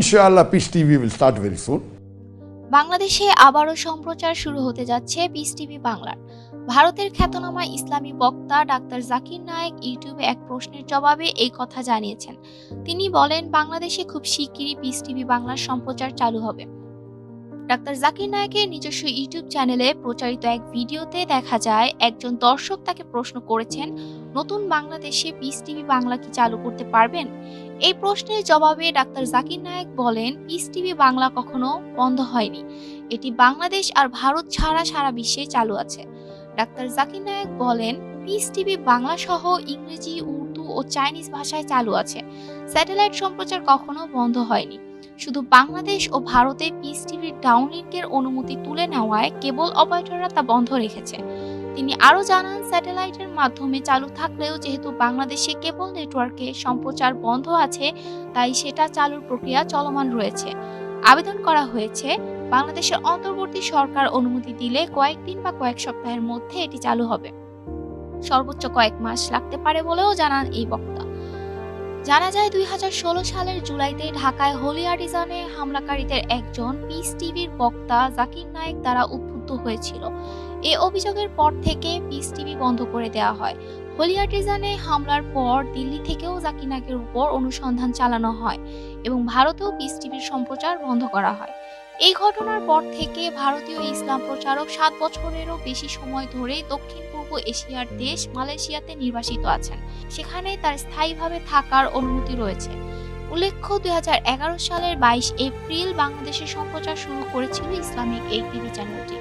Inshallah, Peace TV will start very soon বাংলাদেশে আবারও সম্প্রচার শুরু হতে যাচ্ছে পিস টিভি বাংলার। ভারতের খ্যাতনামা ইসলামী বক্তা ডাক্তার জাকির নায়েক ইউটিউবে এক প্রশ্নের জবাবে এই কথা জানিয়েছেন। তিনি বলেন বাংলাদেশে খুব শিগগিরই পিস টিভি বাংলার সম্প্রচার চালু হবে। ডাক্তার জাকির নায়েকের নিজস্ব ইউটিউব চ্যানেলে প্রচারিত এক ভিডিওতে দেখা যায়, একজন দর্শক তাকে প্রশ্ন করেছেন, নতুন বাংলাদেশে পিস টিভি বাংলা কি চালু করতে পারবেন? এই প্রশ্নের জবাবে ডাক্তার জাকির নায়েক বলেন পিস টিভি বাংলা কখনো বন্ধ হয়নি। এটি বাংলাদেশ আর ভারত ছাড়া সারা বিশ্বে চালু আছে। ডাক্তার জাকির নায়েক বলেন পিস টিভি বাংলা সহ ইংরেজি, উর্দু ও চাইনিজ ভাষায় চালু আছে। স্যাটেলাইট সম্প্রচার কখনো বন্ধ হয়নি। শুধু বাংলাদেশ ও ভারতে পিস টিভির ডাউনলিংকের অনুমতি তুলে নেওয়ায় কেবল অপারেটররা তা বন্ধ রেখেছে। তিনি আরও জানান, স্যাটেলাইটের মাধ্যমে চালু থাকলেও যেহেতু বাংলাদেশে কেবল নেটওয়ার্কে সম্প্রচার বন্ধ আছে, তাই সেটা চালুর প্রক্রিয়া চলমান রয়েছে। আবেদন করা হয়েছে, বাংলাদেশের অন্তর্বর্তী সরকার অনুমতি দিলে কয়েকদিন বা কয়েক সপ্তাহের মধ্যে এটি চালু হবে। সর্বোচ্চ কয়েক মাস লাগতে পারে বলেও জানান এই বক্তা। জানা যায় দুই হাজার ষোলো সালের জুলাইতে ঢাকায় হোলি আর্টিজানে হামলাকারীদের একজন পিস টিভির বক্তা জাকির নায়েক দ্বারা উদ্বুদ্ধ হয়েছিল। এ অভিযোগের পর থেকে পিস টিভি বন্ধ করে দেওয়া হয়। হোলি আর্টিজানে হামলার পর দিল্লি থেকেও জাকির নায়কের উপর অনুসন্ধান চালানো হয় এবং ভারতেও পিস টিভির সম্প্রচার বন্ধ করা হয়। এই ঘটনার পর থেকে ভারতীয় ইসলাম প্রচারক সাত বছরেরও বেশি সময় ধরে দক্ষিণ পূর্ব এশিয়ার দেশ মালয়েশিয়াতে নির্বাসিত আছেন। সেখানে তার স্থায়ীভাবে থাকার অনুমতি রয়েছে। উল্লেখ্য, দুই হাজার এগারো সালের বাইশ এপ্রিল বাংলাদেশে সম্প্রচার শুরু করেছিল ইসলামিক এই টিভি চ্যানেলটি।